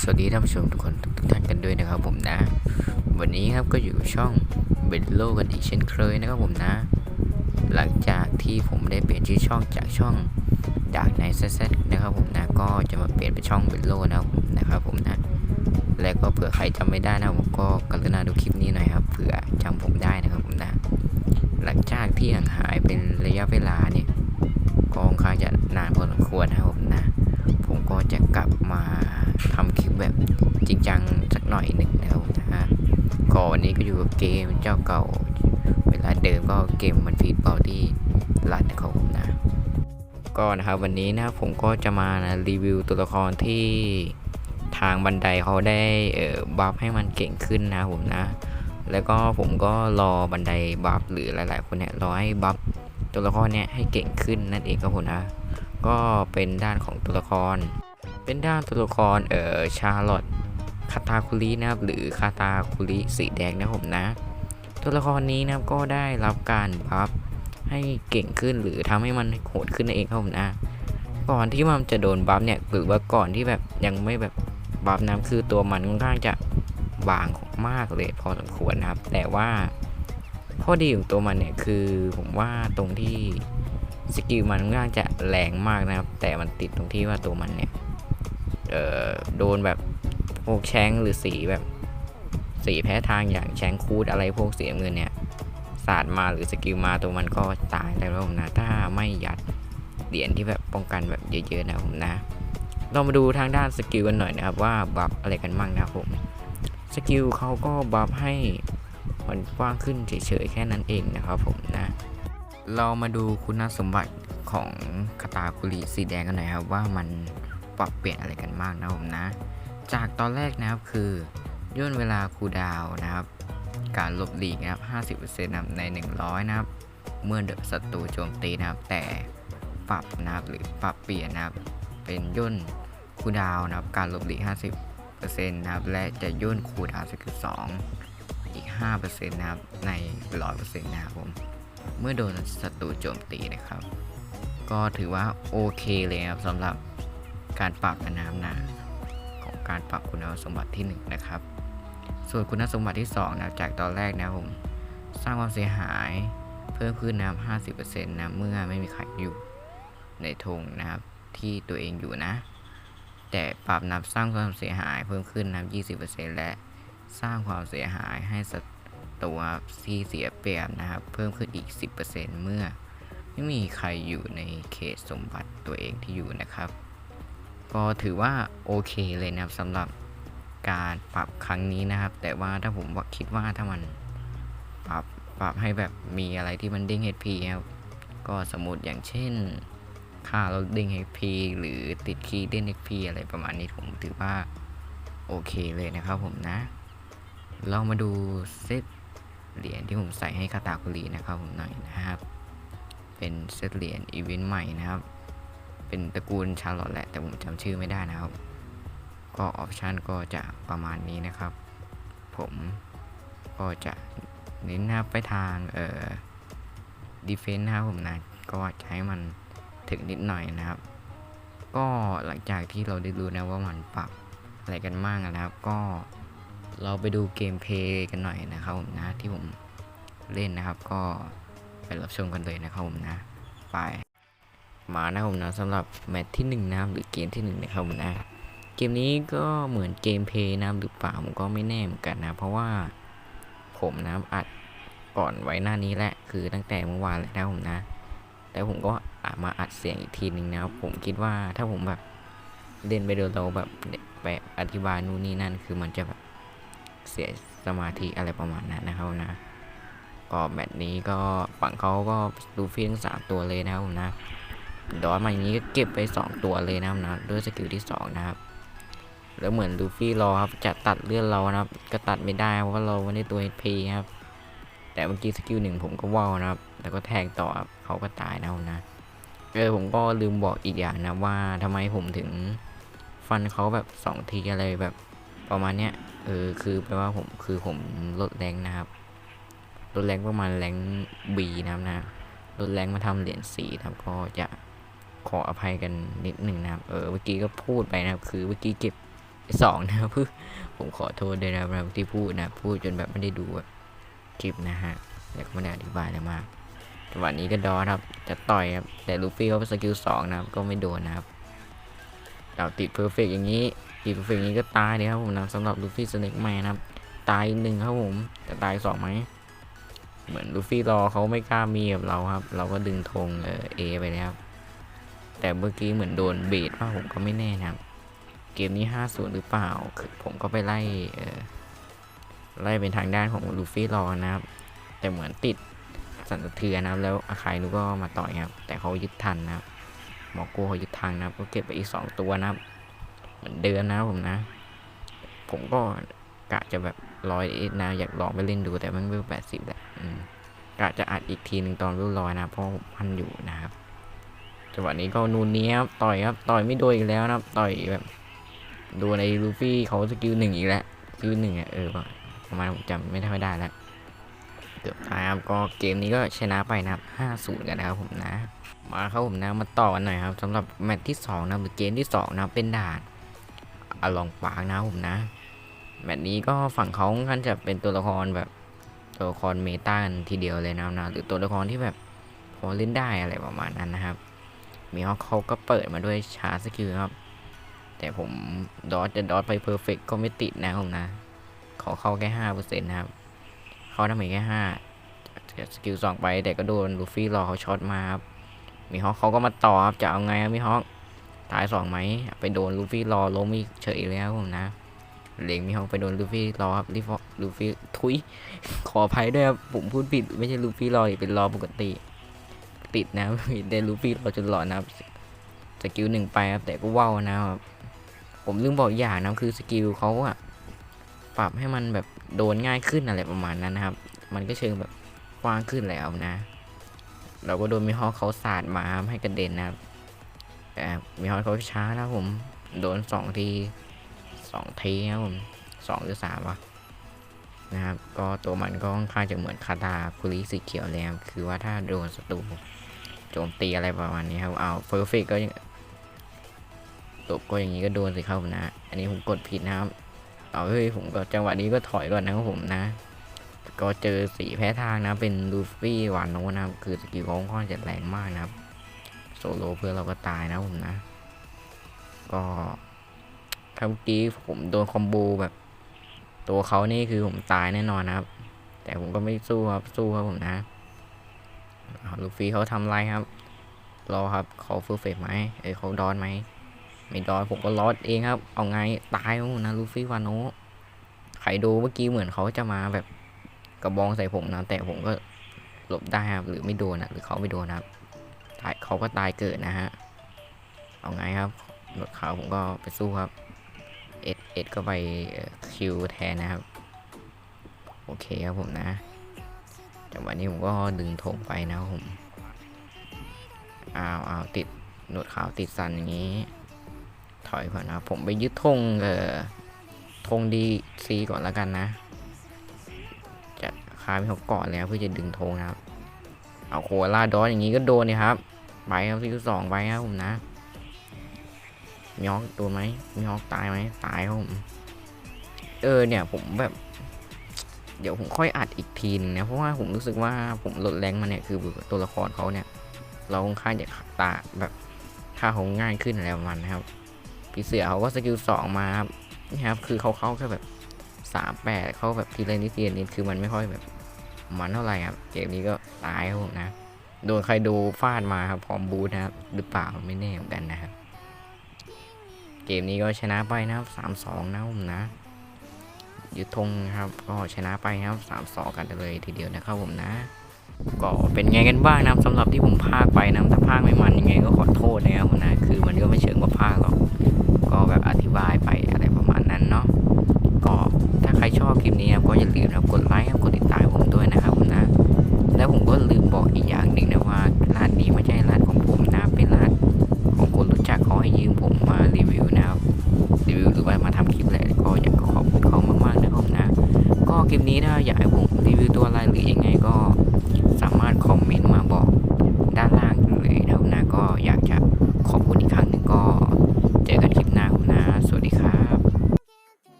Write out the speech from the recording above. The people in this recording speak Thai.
สวัสดีท่านผู้ชมทุกคนทุกท่านกันด้วยนะครับผมนะ วันนี้ครับก็อยู่ช่องเบนโลกันอีกเช่นเคยนะครับผมนะ หลังจากที่ผมได้เปลี่ยนชื่อช่องจากช่องดากไนท์เซนะครับผมนะก็จะมาเปลี่ยนเป็นช่องเบนโลนะครับผมนะครับผมนะและก็เผื่อใครจำไม่ได้นะผมก็กรุณาดูคลิปนี้หน่อยครับเผื่อจำผมได้นะครับผมนะ หลังจากที่ห่างหายเป็นระยะเวลาเนี่ยก็ค่อนข้างจะนานพอสมควรนะครับผมนะ ผมก็จะกลับมาทำคลิปแบบจริงจังสักหน่อยหนึ่งนะครับผมนะฮะก็วันนี้ก็อยู่กับเกมเจ้าเก่า เวลาเดิมก็เกมมันฟีดบอลที่รัดนะครับผมนะ ก็นะครับวันนี้นะผมก็จะมานะรีวิวตัวละครที่ทางบันไดเขาได้เอ่อบัฟให้มันเก่งขึ้นนะผมนะ แล้วก็ผมก็รอบันไดบัฟหรือหลาย ๆ คนเนี่ยรอให้บัฟตัวละครเนี่ยให้เก่งขึ้นนั่นเองครับผมนะ ก็เป็นด้านของตัวละคร เป็นด้านตัวละครเอ่อชาร์ลอตคาตาคุรินะครับหรือคาตาคุริสีแดงนะผมนะ ตัวละครนี้นะครับก็ได้รับการบัฟให้เก่งขึ้นหรือทำให้มันโหดขึ้นนั่นเองครับผมนะ ก่อนที่มันจะโดนบัฟเนี่ยหรือว่าก่อนที่แบบยังไม่แบบบัฟน้ำคือตัวมันค่อนข้างจะบางมากเลยพอสมควรนะครับ แต่ว่าข้อดีของตัวมันเนี่ยคือผมว่าตรงที่ สกิลมันค่างจะแรงมากนะครับ แต่มันติดตรงที่ว่าตัวมันเนี่ย เอ่อ โดนแบบพวกแชงหรือสีแบบ สีแพ้ทางอย่างแชงคูดอะไรพวกเสีน้ำเงินเนี่ย สาดมาหรือสกิลมาตัวมันก็ตายแล้วผมนะ ถ้าไม่ยัดเหรียญที่แบบป้องกันแบบเยอะๆนะผมนะ เรามาดูทางด้านสกิลกันหน่อยนะครับว่าบัฟอะไรกันบ้างนะครับผม สกิลเขาก็บัฟให้มันกว้างขึ้นเฉยๆแค่นั้นเองนะครับผมนะ เรามาดูคุณสมบัติของคาตาคุริสีแดงกันหน่อยครับว่ามันปรับเปลี่ยนอะไรกันมากนะผมนะ จากตอนแรกนะครับคือย่นเวลาคูดาวนะครับ การลบหลีกนะครับ 50%นะบใน 100 นะครับ เมื่อเดศัตรูโจมตีนะครับ แต่ปรับนะครับหรือปรับเปลี่ยนนะครับ เป็นย่นคูดาวนะครับ การลบหลีก 50%นะครับ และจะย่นคูดาวสกิล2อีก 5%นะครับ ใน 100%นะครับผม เมื่อโดนศัตรูโจมตีนะครับ ก็ถือว่าโอเคเลยครับสำหรับการปรับน้ำหนาของการปรับคุณสมบัติที่ 1 นะครับ ส่วนคุณสมบัติที่2นะจากตอนแรกนะผมสร้างความเสียหายเพิ่มขึ้นนะครับ50%นะเมื่อไม่มีใครอยู่ในธงนะครับที่ตัวเองอยู่นะ แต่ปรับนับสร้างความเสียหายเพิ่มขึ้นนะครับ20%และสร้างความเสียหายให้ศัต ตัวที่เสียเปรียบนะครับ เพิ่มขึ้นอีก 10%เมื่อ ไม่มีใครอยู่ในเขตสมบัติตัวเองที่อยู่นะครับ ก็ถือว่าโอเคเลยนะครับสำหรับการปรับครั้งนี้นะครับ แต่ว่าถ้าผมคิดว่าถ้ามันปรับปรับให้แบบมีอะไรที่มันเด้ง HP ครับก็สมมติอย่างเช่น ค่าเราเด้ง HP หรือติดคีย์เด้ง HP อะไรประมาณนี้ผมถือว่าโอเคเลยนะครับผมนะ เรามาดูเซต เหรียญที่ผมใส่ให้คาตาคุรีนะครับผมหน่อยนะครับ เป็นเซตเหรียญอีเวนต์ใหม่นะครับ เป็นตระกูลชาร์ลอตแหละ แต่ผมจำชื่อไม่ได้นะครับ ก็ออปชันก็จะประมาณนี้นะครับ ผมก็จะเน้นนะครับไปทางเอ่อดีเฟนต์นะครับผมนะ ก็จะให้มันถึงนิดหน่อยนะครับ ก็หลังจากที่เราได้รู้นะว่ามันปรับอะไรกันมากนะครับ ก็ เราไปดูเกมเพย์กันหน่อยนะครับผมนะที่ผมเล่นนะครับ ก็ไปรับชมกันเลยนะครับผมนะ ไปมานะครับผมนะสำหรับแมตช์ที่หนึ่งนะครับหรือเกมที่หนึ่งนะครับผมนะเกมนี้ก็เหมือนเกมเพย์นะหรือเปล่าผมก็ไม่แน่เหมือนกันนะ เพราะว่าผมนะอัดก่อนไว้หน้านี้แหละคือตั้งแต่เมื่อวานเลยนะผมนะ แต่ผมก็อาจมาอัดเสียงอีกทีหนึ่งนะผมคิดว่าถ้าผมแบบเล่นไปโดยเราแบบไปอธิบายนู่นนี่นั่นคือมันจะแบบ เสียสมาธิอะไรประมาณนั้นนะครับนะก็แมตช์นี้ก็ฝั่งเขาก็ลูฟี่ทั้งสามตัวเลยนะครับนะดอนมาอย่างนี้ก็เก็บไป 2 ตัวเลยนะครับนะด้วยสกิลที่ 2 นะครับ แล้วเหมือนลูฟี่รอครับจะตัดเลือดเรานะครับ ก็ตัดไม่ได้เพราะว่าเราไม่ได้ตัว HP ครับ แต่เมื่อกี้สกิลหนึ่งผมก็ว่าวนะครับ แล้วก็แทงต่อครับเขาก็ตายนะครับนะเออผมก็ลืมบอกอีกอย่างนะว่าทำไมผมถึงฟันเขาแบบ 2 ทีอะไรแบบประมาณเนี้ย เออคือแปลว่าผมคือผมลดแรงนะครับลดแรงประมาณแรงบีนะครับนะลดแรงมาทำเหรียญสีนะครับก็จะขออภัยกันนิดหนึ่งนะครับ เออเมื่อกี้ก็พูดไปนะครับ คือเมื่อกี้เก็บสองนะครับผมขอโทษด้วยนะครับที่พูดนะพูดจนแบบไม่ได้ดูคลิปนะฮะแล้วก็ไม่ได้อธิบายอะไรมากจังหวะนี้ก็ดอครับ จะต่อยครับแต่ลูฟี่เขาเป็นสกิลสองนะครับก็ไม่โดนนะครับเราติดเพอร์เฟกอย่างนี้ ติดเฟกอย่างนี้ก็ตายเลยครับผมนะสำหรับลูฟี่สเน็กแมนนะครับตายหนึ่งครับผมแต่ตายสองไหมเหมือนลูฟี่รอเขาไม่กล้ามีกับเราครับ เราก็ดึงธงเอเอไปแล้วครับ แต่เมื่อกี้เหมือนโดนเบรดว่าผมก็ไม่แน่นะครับ เกมนี้5-0หรือเปล่าคือผมก็ไปไล่เออไล่เป็นทางด้านของลูฟี่รอนะครับ แต่เหมือนติดสั่นสะเทือนนะครับ แล้วอาคายนูก็มาต่อยครับ แต่เขายึดทันนะครับหมอโก้เขายึดทันนะครับ ก็เก็บไปอีก2ตัวนะครับ เหมือนเดิมนะผมนะ ผมก็กะจะแบบร้อยเอ็ดนะอยากลองไปเล่นดูแต่มันเวลแปดสิบแหละกะจะอัดอีกทีหนึ่งตอนเวลร้อยนะเพราะมันอยู่นะครับจังหวะนี้ก็นูนนี้ครับต่อยครับต่อยไม่โดนอีกแล้วนะครับ ต่อยแบบดนในลูฟี่เขาสกิลหนึ่งอีกแล้วสกิลหนึ่งอะเออประมาณผมจำไม่ได้ไม่ได้แล้วเกือบท้ายครับก็เกมนี้ก็ชนะไปนะครับห้าศูนย์กันนะครับผมนะ มาครับผมนะมาต่อกันหน่อยครับสำหรับแมตช์ที่สองนะหรือเกมที่สองนะเป็นด่าน อลองปากนะผมนะแมตช์นี้ก็ฝั่งเขาค่อนจะเป็นตัวละครแบบตัวละครเมตาทีเดียวเลยนะนะหรือตัวละครที่แบบพอเล่นได้อะไรประมาณนั้นนะครับมีฮอกเขาก็เปิดมาด้วยชาร์สกิลครับ แต่ผมดอทจะดอทไปเพอร์เฟกก็ไม่ติดนะผมนะ ขอเข้าแค่ห้าเปอร์เซ็นต์นะครับ เข้าทำไมแค่ห้าสกิลสองไปแต่ก็โดนลูฟี่รอเขาช็อตมาครับมีฮอกเขาก็มาต่อครับจะเอาไงครับมีฮอก ตายสองไหมไปโดนลูฟี่รอล้มอีกเฉยแล้วผมนะเหลงมีห้องไปโดนลูฟี่รอครับลิฟลูฟี่ทุยขออภัยด้วยครับผมพูดผิดไม่ใช่ลูฟี่รออีกเป็นรอปกติ ติดนะเดนลูฟี่รอจนหลอนนะครับสกิลหนึ่งไปครับแต่ก็ว่าวนะครับผมลืมบอกอย่างนะคือสกิลเขาอะปรับให้มันแบบโดนง่ายขึ้นอะไรประมาณนั้นนะครับ มันก็เชิงแบบกว้างขึ้นแล้วนะ เราก็โดนมีฮอเขาสาดมาให้กระเด็นนะครับ แต่มีฮอเขาช้านะผม โดนสองทีสองทีครับผมสองหรือสามวะนะครับ ก็ตัวมันก็ค่อนข้างจะเหมือนคาตาคุริสีเขียวเลยครับคือว่าถ้าโดนศัตรูโจมตีอะไรประมาณนี้ครับ เอาเฟอร์เฟกก็ยังตบก็อย่างนี้ก็โดนสิครับนะ อันนี้ผมกดผิดนะครับ เอาเฮ้ยผมก็จังหวะนี้ก็ถอยก่อนนะครับผมนะ ก็เจอสีแพ้ทางนะเป็นลูฟี่วานโนนะครับ คือสกิลของค่อนข้างจะแรงมากนะครับ โซโลเพื่อเราก็ตายนะผมนะ ก็ถ้าเมื่อกี้ผมโดนคอมโบแบบ ตัวเขานี่คือผมตายแน่นอนนะครับ แต่ผมก็ไม่สู้ครับสู้ครับผมนะลูฟี่เขาทำไรครับ รอครับเขาฟูลเฟกไหมเอ้ยเขาดอนไหมไม่ดอนผมก็ลอดเองครับ เอาไงตายแล้วนะลูฟี่วานโนใครดูเมื่อกี้เหมือนเขาจะมาแบบกระบองใส่ผมนะแต่ผมก็หลบได้ครับ หรือไม่โดนนะหรือเขาไม่โดนนะครับ ตายเขาก็ตายเกิดนะฮะ เอาไงครับหนวดขาวผมก็ไปสู้ครับ เอ็ดเอ็ดก็ไปคิวแทนนะครับ โอเคครับผมนะจังหวะนี้ผมก็ดึงธงไปนะผม อ้าวอ้าวติดหนวดขาวติดสันอย่างนี้ ถอยก่อนนะครับผมไปยึดธงเอ่อธงดีซีก่อนแล้วกันนะ จะคาไปเขาก่อนแล้วเพื่อจะดึงธงนะครับ เอาโคอาล่าดอสอย่างนี้ก็โดนนี่ครับ ไปครับซีสองไปครับผมนะมีฮอกโดนไหมมีฮอกตายไหมตายครับผมเออเนี่ยผมแบบ เดี๋ยวผมค่อยอัดอีกทีนึงนะเพราะว่าผมรู้สึกว่าผมลดแรงมาเนี่ยคือตัวละครเขาเนี่ย เราค่อนข้างจะตาแบบค่าเขาง่ายขึ้นอะไรประมาณนะครับพี่เสือเขาก็สกิลสองมาครับนี่ครับคือเขาเข้าแค่แบบสามแปดเขาแบบทีละนิดทีละนิดคือมันไม่ค่อยแบบมันเท่าไหร่ครับเกมนี้ก็ตายครับผมนะ โดนใครดูฟาดมาครับพร้อมบูทนะครับ หรือเปล่าไม่แน่เหมือนกันนะครับ เกมนี้ก็ชนะไปนะครับสามสองนะผมนะยึดธงครับก็ชนะไปนะครับสามสองกันเลยทีเดียวนะครับผมนะ ก็เป็นไงกันบ้างนะครับสำหรับที่ผมพากไปนะถ้าพากไม่มันยังไงก็ขอโทษนะครับผมนะคือมันก็ไม่เชิงว่าพากหรอก ก็แบบอธิบายไปอะไรประมาณนั้นเนาะก็ถ้าใครชอบคลิปนี้ครับก็อย่าลืมนะกดไลค์กดติดตามผมด้วยนะครับ